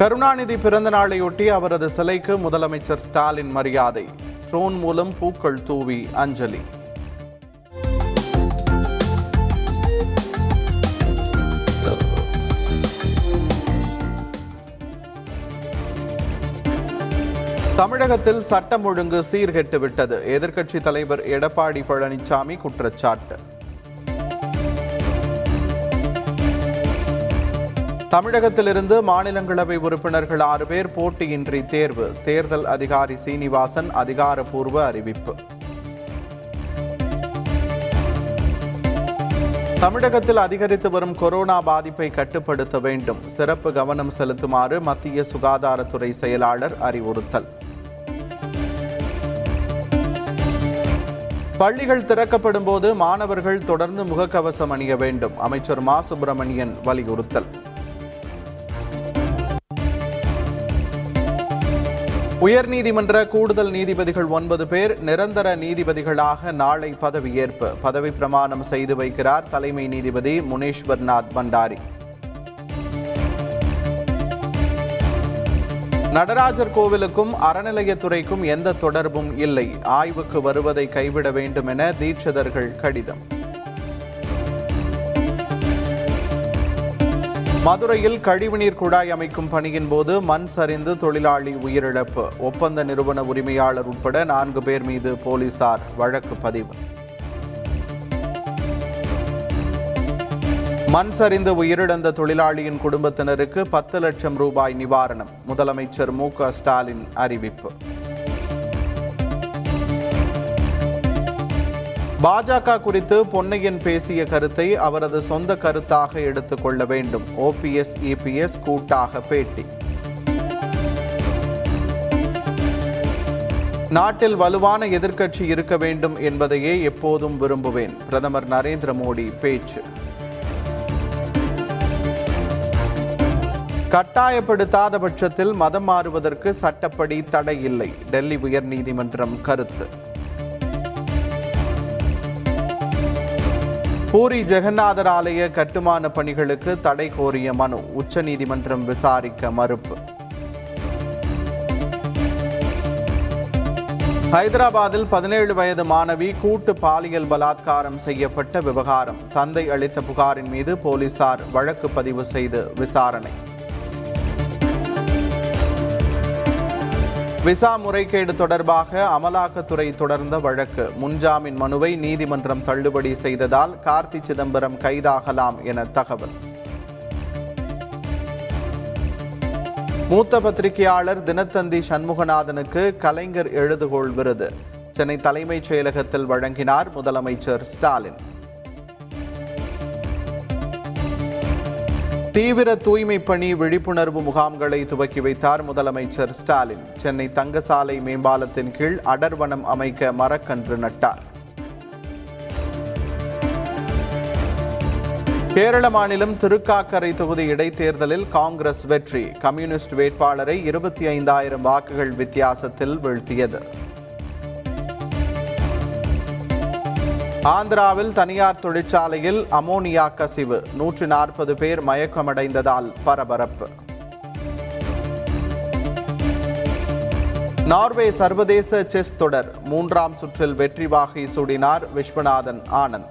கருணாநிதி பிறந்த நாளையொட்டி அவரது சிலைக்கு முதலமைச்சர் ஸ்டாலின் மரியாதை. ட்ரோன் மூலம் பூக்கள் தூவி அஞ்சலி. தமிழகத்தில் சட்டம் ஒழுங்கு சீர்கெட்டு விட்டது தலைவர் எடப்பாடி பழனிசாமி குற்றச்சாட்டு. தமிழகத்திலிருந்து மாநிலங்களவை உறுப்பினர்கள் ஆறு பேர் போட்டியின்றி தேர்வு. தேர்தல் அதிகாரி சீனிவாசன் அதிகாரப்பூர்வ அறிவிப்பு. தமிழகத்தில் அதிகரித்து வரும் கொரோனா பாதிப்பை கட்டுப்படுத்த வேண்டும். சிறப்பு கவனம் செலுத்துமாறு மத்திய சுகாதாரத்துறை செயலாளர் அறிவுறுத்தல். பள்ளிகள் திறக்கப்படும் போது மாணவர்கள் தொடர்ந்து முகக்கவசம் அணிய வேண்டும். அமைச்சர் மா. சுப்பிரமணியன் வலியுறுத்தல். உயர்நீதிமன்ற கூடுதல் நீதிபதிகள் ஒன்பது பேர் நிரந்தர நீதிபதிகளாக நாளை பதவியேற்பு பதவி பிரமாணம் செய்து வைக்கிறார் தலைமை நீதிபதி முனேஸ்வர்நாத் பண்டாரி. நடராஜர் கோவிலுக்கும் அறநிலையத்துறைக்கும் எந்த தொடர்பும் இல்லை. ஆய்வுக்கு வருவதை கைவிட வேண்டும் என தீட்சிதர்கள் கடிதம். மதுரையில் கழிவுநீர் குழாய் அமைக்கும் பணியின் போது மண் சரிந்து தொழிலாளி உயிரிழப்பு. ஒப்பந்த நிறுவன உரிமையாளர் உட்பட நான்கு பேர் மீது போலீசார் வழக்கு பதிவு. மண் சரிந்து உயிரிழந்த தொழிலாளியின் குடும்பத்தினருக்கு பத்து லட்சம் ரூபாய் நிவாரணம். முதலமைச்சர் மு க ஸ்டாலின் அறிவிப்பு. பாஜக குறித்து பொன்னையன் பேசிய கருத்தை அவரது சொந்த கருத்தாக எடுத்துக்கொள்ள வேண்டும். ஓபிஎஸ் இபிஎஸ் கூட்டாக பேட்டி. நாட்டில் வலுவான எதிர்க்கட்சி இருக்க வேண்டும் என்பதையே எப்போதும் விரும்புவேன். பிரதமர் நரேந்திர மோடி பேச்சு. கட்டாயப்படுத்தாத பட்சத்தில் மதம் மாறுவதற்கு சட்டப்படி தடை இல்லை. டெல்லி உயர்நீதிமன்றம் கருத்து. பூரி ஜெகநாதர் ஆலய கட்டுமான பணிகளுக்கு தடை கோரிய மனு. உச்சநீதிமன்றம் விசாரிக்க மறுப்பு. ஹைதராபாத்தில் பதினேழு வயது மாணவி கூட்டு பாலியல் பலாத்காரம் செய்யப்பட்ட விவகாரம். தந்தை அளித்த புகாரின் மீது போலீசார் வழக்கு பதிவு செய்து விசாரணை. விசா முறைகேடு தொடர்பாக அமலாக்கத்துறை தொடர்ந்த வழக்கு. முன்ஜாமீன் மனுவை நீதிமன்றம் தள்ளுபடி செய்ததால் கார்த்தி சிதம்பரம் கைதாகலாம் என தகவல். மூத்த பத்திரிகையாளர் தினத்தந்தி சண்முகநாதனுக்கு கலைஞர் எழுதுகோள் விருது. சென்னை தலைமைச் செயலகத்தில் வழங்கினார் முதலமைச்சர் ஸ்டாலின். தீவிர தூய்மை பணி விழிப்புணர்வு முகாம்களை துவக்கி வைத்தார் முதலமைச்சர் ஸ்டாலின். சென்னை தங்கசாலை மேம்பாலத்தின் கீழ் அடர்வனம் அமைக்க மரக்கன்று நட்டார். கேரள மாநிலம் திருக்காக்கரை தொகுதி இடைத்தேர்தலில் காங்கிரஸ் வெற்றி. கம்யூனிஸ்ட் வேட்பாளரை இருபத்தி ஐந்தாயிரம் வாக்குகள் வித்தியாசத்தில் வீழ்த்தியது. ஆந்திராவில் தனியார் தொழிற்சாலையில் அமோனியா கசிவு. நூற்றி நாற்பது பேர் மயக்கமடைந்ததால் பரபரப்பு. நார்வே சர்வதேச செஸ் தொடர். மூன்றாம் சுற்றில் வெற்றி வாகை சூடினார் விஸ்வநாதன் ஆனந்த்.